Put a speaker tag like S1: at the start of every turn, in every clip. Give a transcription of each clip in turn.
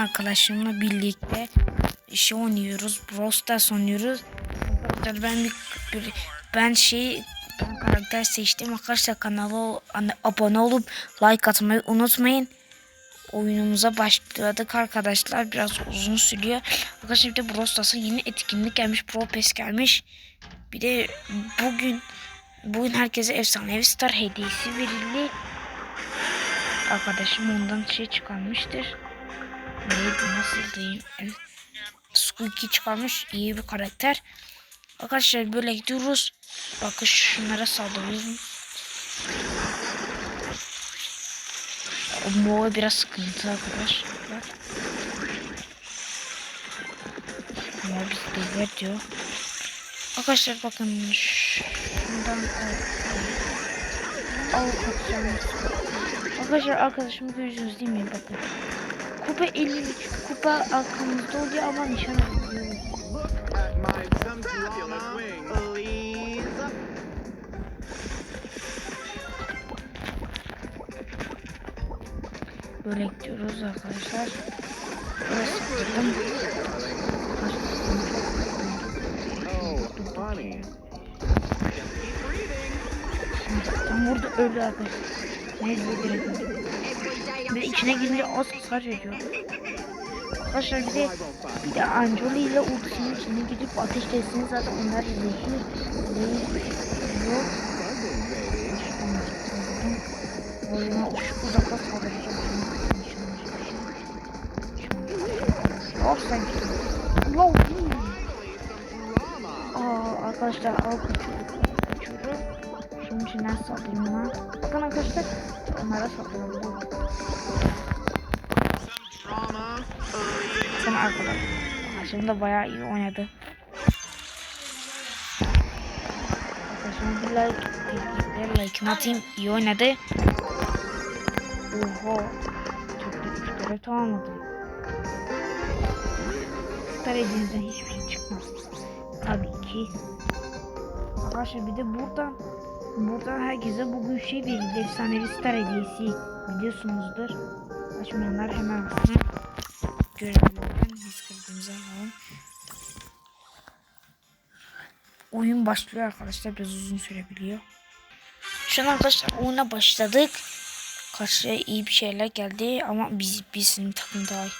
S1: arkadaşımla birlikte şey oynuyoruz. Brawl Stars oynuyoruz. Ben bir, bir- ben şey ben karakter seçtim. Arkadaşlar kanala hani abone olup like atmayı unutmayın. Oyunumuza başladık arkadaşlar. Biraz uzun sürüyor. Arkadaşlar bir de Brawl Stars'a yeni etkinlik gelmiş. Pro Pass gelmiş. Bir de bugün bugün herkese efsanevi star hediyesi verildi. Arkadaşım ondan şey çıkarmıştır. Neydi nasıl diyeyim? Squeaky çıkarmış. iyi bir karakter. Arkadaşlar böyle gidiyoruz. Bakın şunlara saldırıyoruz. Moe biraz sıkıntı arkadaşlar. Ama biz deliler diyor. Arkadaşlar bakın şundan al. Arkadaşlar arkadaşımı görüyorsunuz değil mi? Bakın. Kupa 53. Kupa arkamızda oluyor ama nişan alıyoruz. Böyle gidiyoruz arkadaşlar. Burası kırdım. Tam burada öldü arkadaşlar. Neyse direkt de içine girince az hasar ediyor. Arkadaşlar bir de bir de Angelo ile ultisinin içine gidip ateşlesin zaten onlar zehir zehir yok. Oyuna uzakta saldıracağım. Yok sen git. Yok. Aa arkadaşlar al kaçıyorum. Kaçıyorum. Şunun içinden ona. Bakın arkadaşlar onlara saldırıyorum.
S2: Drama, please.
S1: Sen arkadaş. Arkadaşım da bayağı iyi oynadı. Arkadaşım bir like, bir, bir like atayım. iyi oynadı. Oha. Çok da üç kere tamamladım. Elinizden hiçbir şey çıkmaz. Tabii ki. Arkadaşlar bir de buradan buradan herkese bugün şey verildi. Efsanevi star hediyesi biliyorsunuzdur. Açmayanlar hemen alsın. Görevlilerden biz kırdığımızı alalım. Oyun başlıyor arkadaşlar. Biraz uzun sürebiliyor. Şu an arkadaşlar oyuna başladık. Karşıya iyi bir şeyler geldi ama biz bizim takım daha iyi.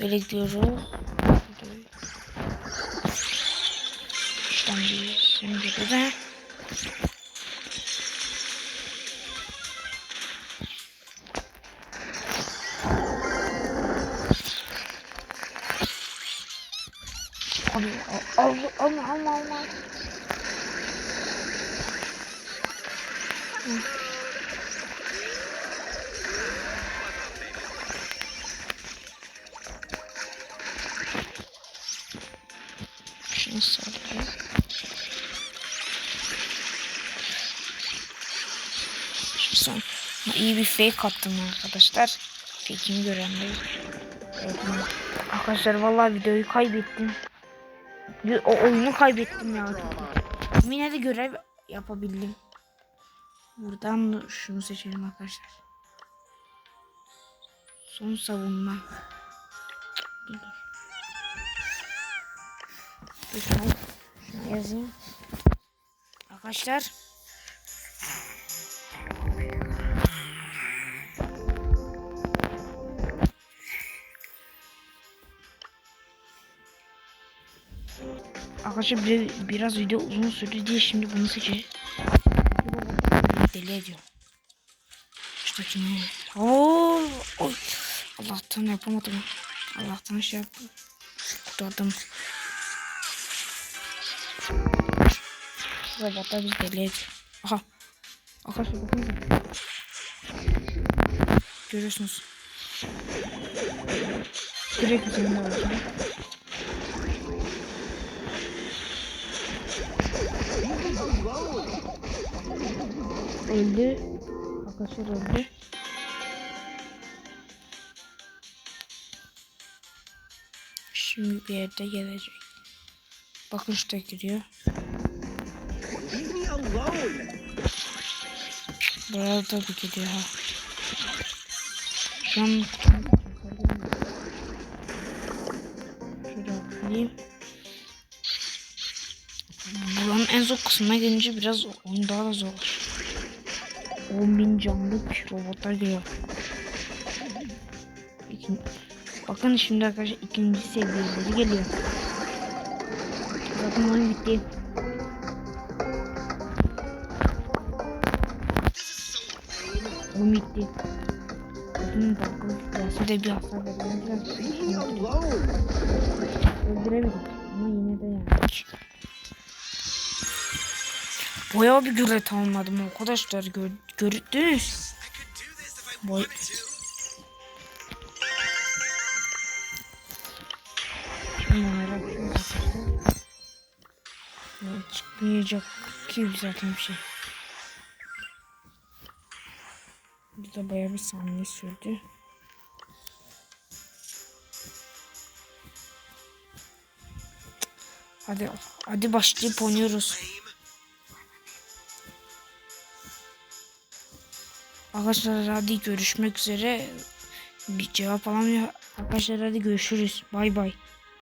S1: Böyle gidiyoruz. Şuradan bir şimdi de Abi al al al al al. Son iyi bir fake attım arkadaşlar. Fake'imi görenler. Arkadaşlar vallahi videoyu kaybettim. O oyunu kaybettim ya. Yine de görev yapabildim. Buradan da şunu seçelim arkadaşlar. Son savunma. Dur, yazayım. Arkadaşlar. Arkadaşlar bir, biraz video uzun sürdü diye şimdi bunu seçeceğiz. Deli ediyor. Şuradakini. Oo, oy. Allah'tan yapamadım. Allah'tan şey yaptım. Kurtardım. Robotlar biz deli ediyor. Aha. Arkadaşlar bakın. Görüyorsunuz. Direkt üzerinde var. Öldü. Arkadaşlar öldü. Şimdi bir yerde gelecek. Bakın şurada giriyor. Burada bir gidiyor ha. Şu an Şöyle atlayayım. En zor kısmına gelince biraz oyun daha da zor. 10.000 canlık robotlar geliyor. İkin... Bakın şimdi arkadaşlar ikinci seviyeleri geliyor. Zaten oyun bitti. Oyun bitti. Bakın bakın dersi de bir hasar.
S2: Hello.
S1: Öldüremedik ama yine de yendik. Bayağı bir gölet almadım arkadaşlar gör, gördünüz. Boy... Çıkmayacak ki zaten bir şey. Bir de bayağı bir saniye sürdü. Hadi hadi başlayıp oynuyoruz. Arkadaşlar hadi görüşmek üzere. Bir cevap alamıyor. Arkadaşlar hadi görüşürüz. Bay bay.